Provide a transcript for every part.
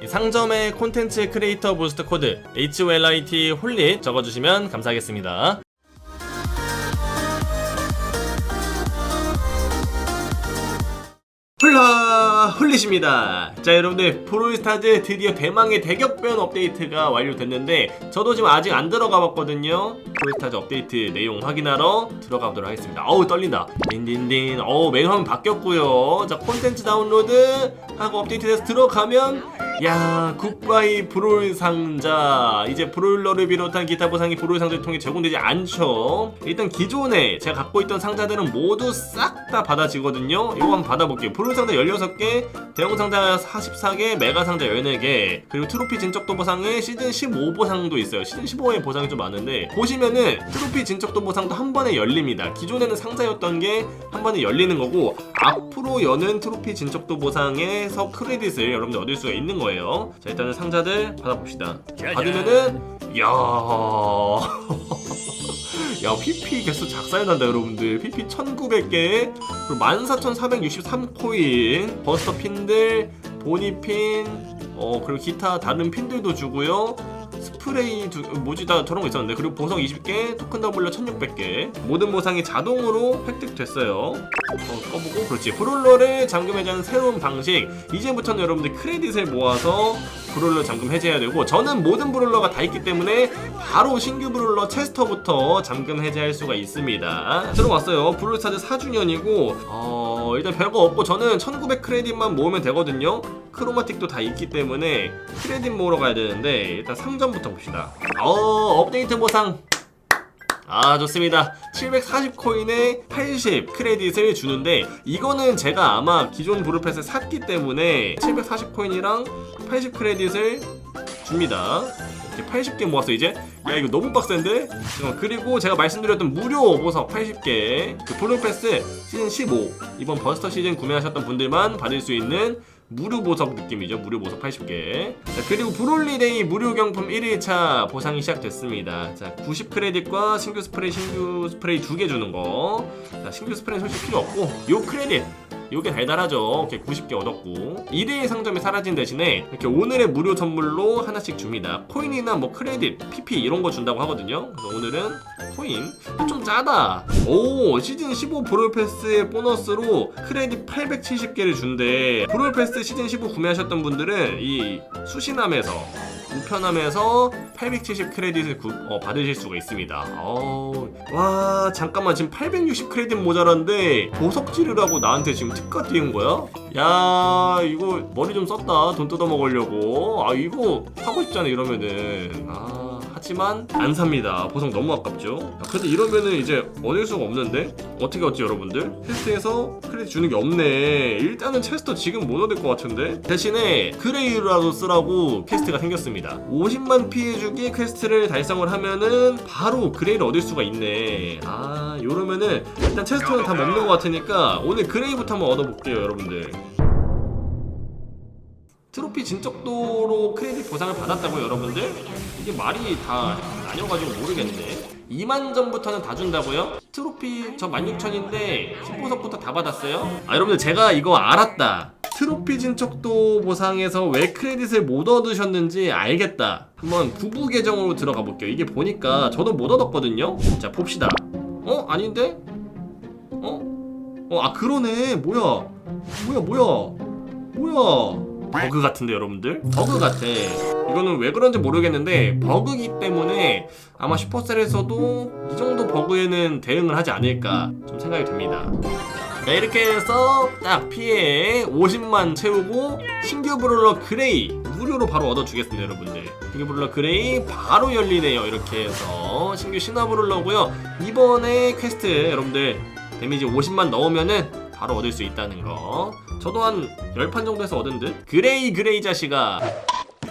이 상점의 콘텐츠 크리에이터 부스트 코드 HOLIT 홀릿 적어주시면 감사하겠습니다. 훌라 훌리십니다. 자 여러분들 브롤스타즈 드디어 대망의 대격변 업데이트가 완료됐는데 저도 지금 아직 안 들어가 봤거든요. 브롤스타즈 업데이트 내용 확인하러 들어가 보도록 하겠습니다. 어우 떨린다. 딘딘딘. 어우 메뉴 화면 바뀌었고요. 자 콘텐츠 다운로드 하고 업데이트 돼서 들어가면 야 굿바이 브롤 상자 이제 브롤러를 비롯한 기타 보상이 브롤 상자를 통해 제공되지 않죠. 일단 기존에 제가 갖고 있던 상자들은 모두 싹 다 받아지거든요. 이거 한번 받아볼게요. 브롤 상자 16개, 대형 상자 44개, 메가 상자 14개, 그리고 트로피 진척도 보상에 시즌 15 보상도 있어요. 시즌 15의 보상이 좀 많은데 보시면은 트로피 진척도 보상도 한 번에 열립니다. 기존에는 상자였던 게 한 번에 열리는 거고 앞으로 여는 트로피 진척도 보상에서 크레딧을 여러분들 얻을 수가 있는 거예요. 자 일단은 상자들 받아봅시다. 받으면은 야. 야 PP 개수 작살난다 여러분들 PP 1900개 그리고 14463코인 버스터 핀들 보니핀 어 그리고 기타 다른 핀들도 주고요 스프레이 두 뭐지 다 저런 거 있었는데 그리고 보석 20개 토큰 더블러 1600개. 모든 보상이 자동으로 획득됐어요. 어, 꺼보고. 그렇지. 브롤러를 잠금 해제하는 새로운 방식. 이제부터는 여러분들 크레딧을 모아서 브롤러 잠금 해제해야 되고 저는 모든 브롤러가 다 있기 때문에 바로 신규 브롤러 체스터부터 잠금 해제할 수가 있습니다. 들어왔어요. 브롤스타즈 4주년이고 어 일단 별거 없고 저는 1900 크레딧만 모으면 되거든요. 크로마틱도 다 있기 때문에 크레딧 모으러 가야 되는데 일단 상점 부터 봅시다. 어 업데이트 보상. 아 좋습니다. 740코인에 80 크레딧을 주는데 이거는 제가 아마 기존 브루패스 샀기 때문에 740코인이랑 80 크레딧을 줍니다. 이렇게 80개 모았어 이제 야 이거 너무 빡센데? 잠깐만 그리고 제가 말씀드렸던 무료 보석 80개 그 브루패스 시즌 15 이번 버스터 시즌 구매하셨던 분들만 받을 수 있는 무료 보석 느낌이죠. 무료 보석 80개. 자, 그리고 브롤리데이 무료 경품 1일차 보상이 시작됐습니다. 자, 90 크레딧과 신규 스프레이, 신규 스프레이 두 개 주는 거. 자, 신규 스프레이 솔직히 필요 없고, 요 크레딧. 요게 달달하죠. 이렇게 90개 얻었고. 1일 상점이 사라진 대신에 이렇게 오늘의 무료 선물로 하나씩 줍니다. 코인이나 뭐 크레딧, PP 이런 거 준다고 하거든요. 그래서 오늘은 코인. 좀 짜다. 오, 시즌 15 브롤 패스의 보너스로 크레딧 870개를 준대. 브롤 패스 시즌 15 구매하셨던 분들은 이 수신함에서 우편함에서 870 크레딧을 구- 어, 받으실 수가 있습니다. 어우, 와 잠깐만 지금 860 크레딧 모자란데 보석 지르라고 나한테 지금 특가 띄운 거야? 야 이거 머리 좀 썼다 돈 뜯어 먹으려고 아 이거 하고 싶잖아 이러면은 아 하지만 안 삽니다. 보석 너무 아깝죠? 야, 근데 이러면은 이제 얻을 수가 없는데? 어떻게 얻지 여러분들? 테스트에서 크레딧 주는 게 없네. 일단은 체스터 지금 못 얻을 것 같은데? 대신에 그레이라도 쓰라고 퀘스트가 생겼습니다. 50만 피해주기 퀘스트를 달성을 하면은 바로 그레이를 얻을 수가 있네. 아 요러면은 일단 체스터는 다 먹는 것 같으니까 오늘 그레이부터 한번 얻어볼게요 여러분들 트로피 진척도로 크레딧 보상을 받았다고요 여러분들? 이게 말이 다 나뉘어가지고 모르겠네 2만 점부터는 다 준다고요? 트로피 저 16,000인데 10보석부터 다 받았어요? 아 여러분들 제가 이거 알았다 트로피 진척도 보상에서 왜 크레딧을 못 얻으셨는지 알겠다 한번 부부 계정으로 들어가 볼게요 이게 보니까 저도 못 얻었거든요 자 봅시다 어? 아닌데? 어? 어 아 그러네 뭐야 뭐야 뭐야 뭐야 버그 같은데 여러분들? 버그 같아. 이거는 왜 그런지 모르겠는데 버그기 때문에 아마 슈퍼셀에서도 이 정도 버그에는 대응을 하지 않을까 좀 생각이 듭니다. 자 이렇게 해서 딱 피해 50만 채우고 신규 브롤러 그레이 무료로 바로 얻어주겠습니다 여러분들. 신규 브롤러 그레이 바로 열리네요 이렇게 해서. 신규 신화 브롤러고요. 이번에 퀘스트 여러분들 데미지 50만 넣으면은 바로 얻을 수 있다는 거. 저도 한 10판 정도 해서 얻은 듯? 그레이 그레이 자식아.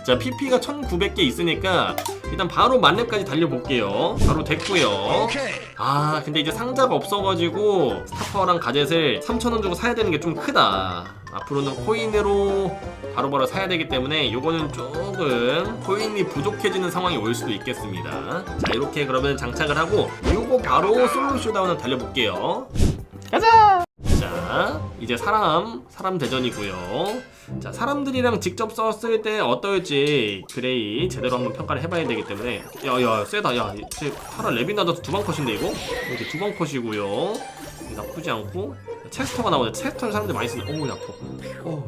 자 PP가 1900개 있으니까 일단 바로 만렙까지 달려볼게요. 바로 됐고요. 아 근데 이제 상자가 없어가지고 스타파워랑 가젯을 3,000원 주고 사야 되는 게 좀 크다. 앞으로는 코인으로 바로바로 사야 되기 때문에 요거는 조금 코인이 부족해지는 상황이 올 수도 있겠습니다. 자 이렇게 그러면 장착을 하고 요거 바로 솔로 쇼다운을 달려볼게요. 가자 자 이제 사람 사람 대전이고요. 자 사람들이랑 직접 썼을 때 어떨지 그레이 제대로 한번 평가를 해봐야 되기 때문에 야야 세다 야쟤 타라 레빈 나도 두방 컷인데 이거 이렇게 두방 컷이고요. 나쁘지 않고 체스터가 나오네. 체스터는 사람들이 많이 쓰는. 오우 아파. 오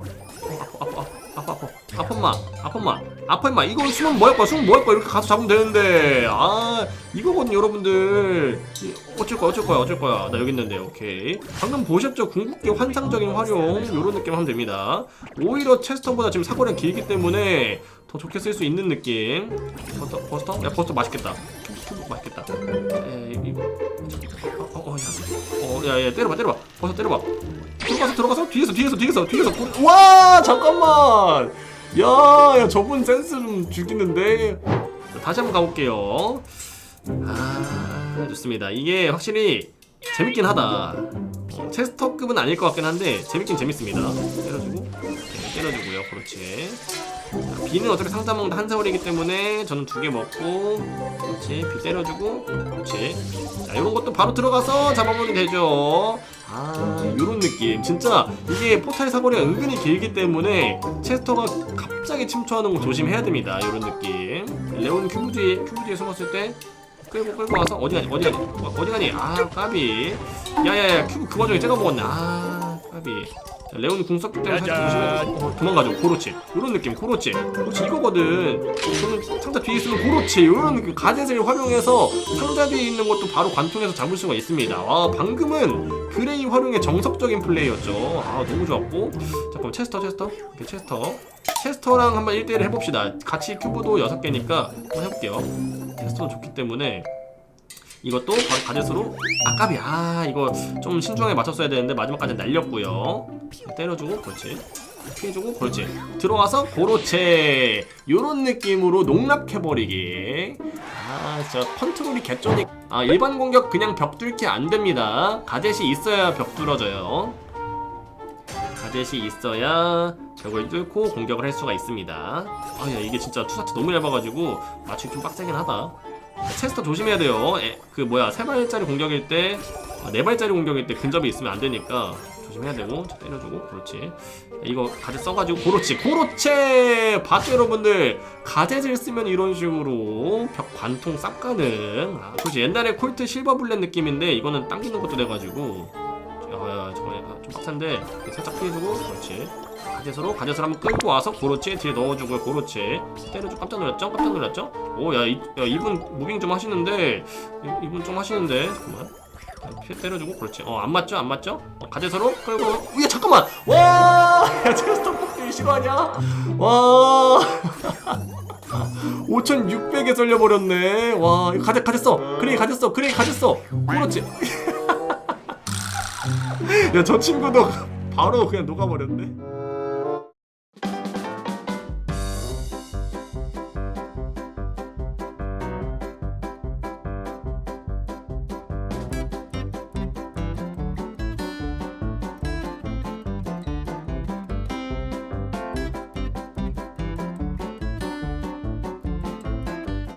아파 아파 아파. 아파 아파마 아파마. 아파마. 이거 숨으면 뭐할 거야? 숨으면 뭐할 거야? 이렇게 가서 잡으면 되는데. 아 이거거든 여러분들. 이- 어쩔 거야 어쩔 거야 어쩔 거야. 나 여기 있는데 오케이. 방금 보셨죠? 궁극기 환상적인 활용 요런 느낌 하면 됩니다. 오히려 체스터보다 지금 사거리가 길기 때문에 더 좋게 쓸 수 있는 느낌. 버스터 버스터? 야 버스터 맛있겠다. 맛있겠다. 에이 거 어어야 야 때려봐 때려봐. 버스터 때려봐. 들어가서 들어가서. 뒤에서 뒤에서 뒤에서 뒤에서. 구- 와 잠깐만. 야, 야 저분 센스 좀 죽이는데. 자, 다시 한번 가볼게요. 아 좋습니다. 이게 확실히 재밌긴 하다. 어, 체스터급은 아닐 것 같긴 한데 재밌긴 재밌습니다. 때려주고 네, 때려주고요. 그렇지. 자, 비는 어차피 상자 먹는 한세월이기 때문에 저는 두 개 먹고 그렇지. 비 때려주고 그렇지. 자 이런 것도 바로 들어가서 잡아보면 되죠. 아 요런 느낌. 진짜 이게 포탈 사거리가 은근히 길기 때문에 체스터가 갑자기 침투하는 거 조심해야 됩니다. 요런 느낌. 레온 큐브 뒤에 큐브 뒤에 숨었을 때 끌고 끌고 와서 어디 가니 어디 가니 어, 어디 가니? 아 까비. 야야야 큐브 그 와중에 제가 먹었네. 아 까비. 자, 레온 궁 썼기 때문에 살짝 조심해주고 어, 도망가죠. 고로치 요런 느낌 고로치 그렇지 이거거든. 저는 상자 뒤에 있으면 고로치 요런 느낌. 가젯을 활용해서 상자 뒤에 있는 것도 바로 관통해서 잡을 수가 있습니다. 와 방금은 그레이 활용의 정석적인 플레이였죠. 아 너무 좋았고. 잠깐만 체스터 체스터. 오케이 체스터. 체스터랑 한번 1대1 해봅시다. 같이 큐브도 6개니까 한번 해볼게요. 체스터도 좋기 때문에 이것도 바로 가젯으로? 아깝이 아 이거 좀 신중하게 맞췄어야 되는데 마지막까지 날렸고요. 때려주고 그렇지. 피해주고 그렇지. 들어와서 고로체 요런 느낌으로 농락해버리기. 아 진짜 컨트롤이 개쩌니. 아 일반 공격 그냥 벽 뚫기 안 됩니다. 가젯이 있어야 벽 뚫어져요. 가젯이 있어야 벽을 뚫고 공격을 할 수가 있습니다. 아야 이게 진짜 투사치 너무 얇아가지고 맞추기 좀 빡세긴 하다 체스터 조심해야 돼요. 에, 그 뭐야 세 발짜리 공격일 때, 아, 네 발짜리 공격일 때 근접이 있으면 안 되니까 조심해야 되고 자, 때려주고 그렇지. 이거 가젯 써가지고 고로치 고로체 봤죠 여러분들 가젯을 쓰면 이런 식으로 벽 관통 쌉 가능. 아, 그렇지 옛날에 콜트 실버 블랙 느낌인데 이거는 당기는 것도 돼가지고. 아, 저거 약간 좀 빡센데 살짝 피해주고 그렇지. 가젯으로 가젯을 한번 끌고 와서 고로치 뒤에 넣어주고요 고로치 때려주 깜짝 놀랐죠? 깜짝 놀랐죠? 오야 야, 이분 무빙 좀 하시는데 이, 이분 좀 하시는데 잠깐만. 자, 피 때려주고 그렇지 어 안 맞죠? 안 맞죠? 어, 가젯으로 끌고 야 잠깐만! 와야 체스터 뽑기 싫어하냐? 와! 5600에 썰려버렸네. 와 가젯 써 그래 써 그래 써 그렇지 야 저 친구도 바로 그냥 녹아버렸네